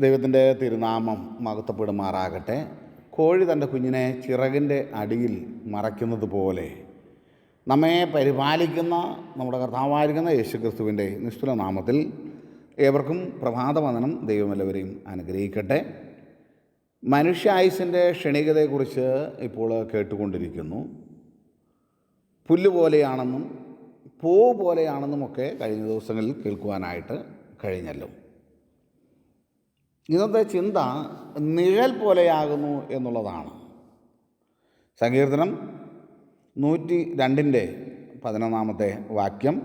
ദൈവത്തിന്റെ തിരുനാമം മകത്തപ്പെടുമാറാകട്ടെ കോഴി തന്റെ കുഞ്ഞിനെ ചിറകിന്റെ അടിയിൽ മറയ്ക്കുന്നത് പോലെ നമ്മെ പരിപാലിക്കുന്ന നമ്മുടെ കർത്താവായിരിക്കുന്ന യേശുക്രിസ്തുവിന്റെ നിസ്തുല നാമത്തിൽ ഏവർക്കും പ്രഭാതവന്ദനം ദൈവമെല്ലാവരെയും അനുഗ്രഹിക്കട്ടെ. മനുഷ്യായുസിന്റെ ക്ഷണികതയെക്കുറിച്ച് ഇപ്പോൾ കേട്ടുകൊണ്ടിരിക്കുന്നു. പുല്ല് പോലെയാണെന്നും പൂ പോലെയാണെന്നുമൊക്കെ കഴിഞ്ഞ ദിവസങ്ങളിൽ കേൾക്കുവാനായിട്ട് കഴിഞ്ഞല്ലോ. ഇന്നത്തെ ചിന്ത നിഴൽ പോലെയാകുന്നു എന്നുള്ളതാണ്. സങ്കീർത്തനം നൂറ്റി രണ്ടിന്റെ പതിനൊന്നാമത്തെ വാക്യം.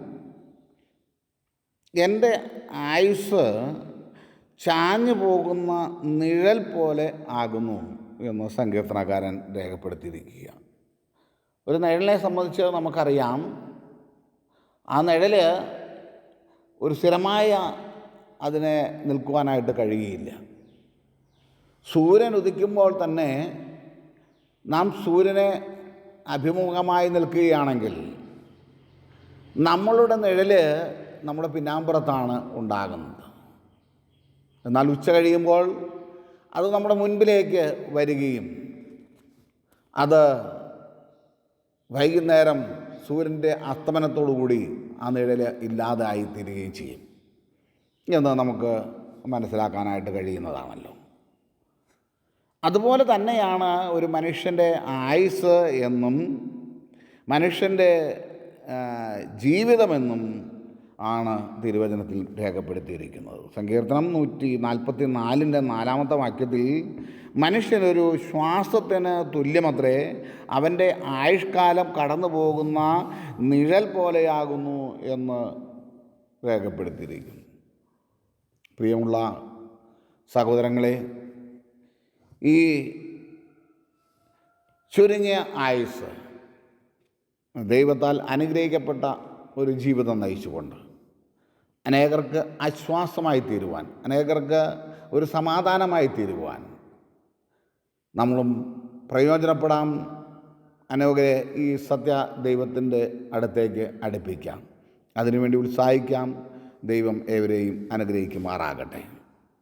എന്റെ ആയുസ് ചാഞ്ഞു പോകുന്ന നിഴൽ പോലെ ആകുന്നു എന്ന് സങ്കീർത്തനക്കാരൻ രേഖപ്പെടുത്തിയിരിക്കുക ഒരു നിഴലിനെ സംബന്ധിച്ച് നമുക്കറിയാം. ആ നിഴൽ ഒരു സ്ഥിരമായ അതിനെ നിൽക്കുവാനായിട്ട് കഴിയുകയില്ല. സൂര്യൻ ഉദിക്കുമ്പോൾ തന്നെ നാം സൂര്യനെ അഭിമുഖമായി നിൽക്കുകയാണെങ്കിൽ നമ്മളുടെ നിഴൽ നമ്മുടെ പിന്നാമ്പുറത്താണ് ഉണ്ടാകുന്നത്. എന്നാൽ ഉച്ച കഴിയുമ്പോൾ അത് നമ്മുടെ മുൻപിലേക്ക് വരികയും അത് വൈകുന്നേരം സൂര്യന്റെ അസ്തമനത്തോടുകൂടി ആ നിഴൽ ഇല്ലാതായി തീരുകയും ചെയ്യും. എന്ന് നമുക്ക് മനസ്സിലാക്കാനായിട്ട് കഴിയുന്നതാണല്ലോ. അതുപോലെ തന്നെയാണ് ഒരു മനുഷ്യന്റെ ആയുസ് എന്നും മനുഷ്യന്റെ ജീവിതമെന്നും ആണ് തിരുവചനത്തിൽ രേഖപ്പെടുത്തിയിരിക്കുന്നത്. സങ്കീർത്തനം നൂറ്റി നാൽപ്പത്തി നാലിന്റെ നാലാമത്തെ വാക്യത്തിൽ മനുഷ്യനൊരു ശ്വാസത്തിന് തുല്യമത്രേ അവന്റെ ആയുഷ്കാലം കടന്നു പോകുന്ന നിഴൽ പോലെയാകുന്നു എന്ന് രേഖപ്പെടുത്തിയിരിക്കുന്നു. പ്രിയമുള്ള സഹോദരങ്ങളെ ഈ ചുരുങ്ങിയ ആയുസ് ദൈവത്താൽ അനുഗ്രഹിക്കപ്പെട്ട ഒരു ജീവിതം നയിച്ചുകൊണ്ട് അനേകർക്ക് ആശ്വാസമായി തീരുവാൻ അനേകർക്ക് ഒരു സമാധാനമായി തീരുവാൻ നമ്മളും പ്രയോജനപ്പെടാം. അനേകരെ ഈ സത്യ ദൈവത്തിന്റെ അടുത്തേക്ക് അടുപ്പിക്കാം. അതിനുവേണ്ടി ഉത്സാഹിക്കാം. ദൈവം ഏവരെയും അനുഗ്രഹിക്കുമാറാകട്ടെ.